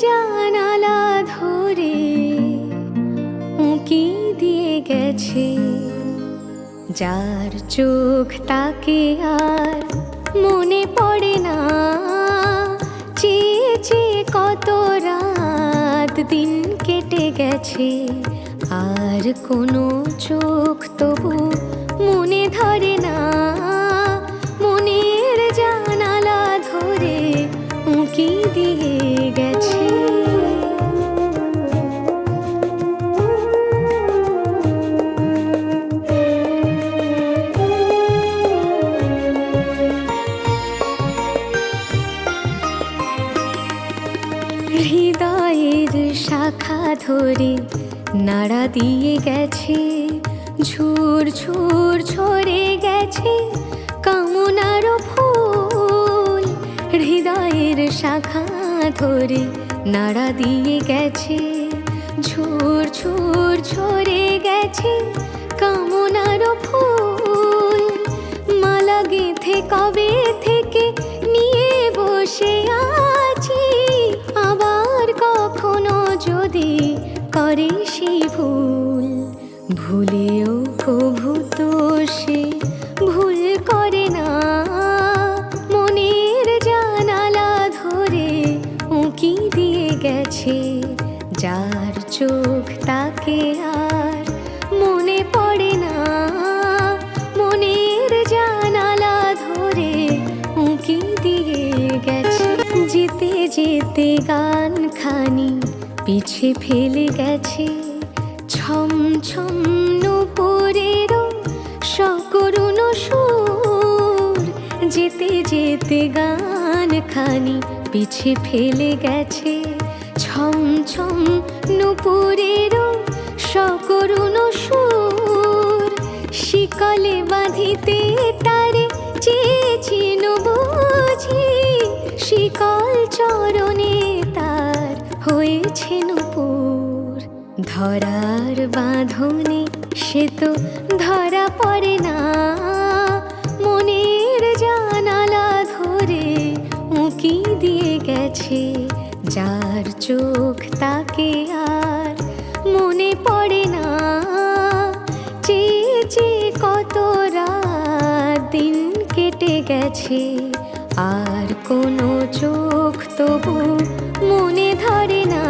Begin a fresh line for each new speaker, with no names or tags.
জানালা ধরে উঁকি দিয়ে গেছে। যার চোখ তাকে আর মনে পড়ে না। চেয়ে কত রাত দিন কেটে গেছে। আর কোনো চোখ তবু হৃদয়ের শাখা ধরে নাড়া দিয়ে গেছে ঝুর ঝুর ঝরে গেছে কামনার ফুল। হৃদয়ের শাখা ধরে নাড়া দিয়ে গেছে ঝুর ঝুর ঝরে গেছে করে সে ভুল, ভুলেও কভু তো সে ভুল করে না। মনের জানালা ধরে উঁকি দিয়ে গেছে, যার চোখ তাকে আর মনে পড়ে না। মনের জানালা ধরে উঁকি দিয়ে গেছে, যেতে যেতে গান খানি পিছে ফেলে গেছে ছম ছম নুপুরেরও সকরুণ সুর যেতে যেতে গান খানি পিছে ফেলে গেছে ছম ছম নুপুরেরও সকরুণ সুর শিকলে বাঁধিতে তারে চেয়েছিল বুঝি শিকল চরণে হয়েছে নুপুর। ধরার বাঁধনে সে তো ধরা পড়ে না। মনের জানালা ধরে উঁকি দিয়ে গেছে, যার চোখ তাকে আর মনে পড়ে না। চেয়ে চেয়ে কত রাত দিন কেটে গেছে আর কোনো চোখ তবু মনে ধরে না।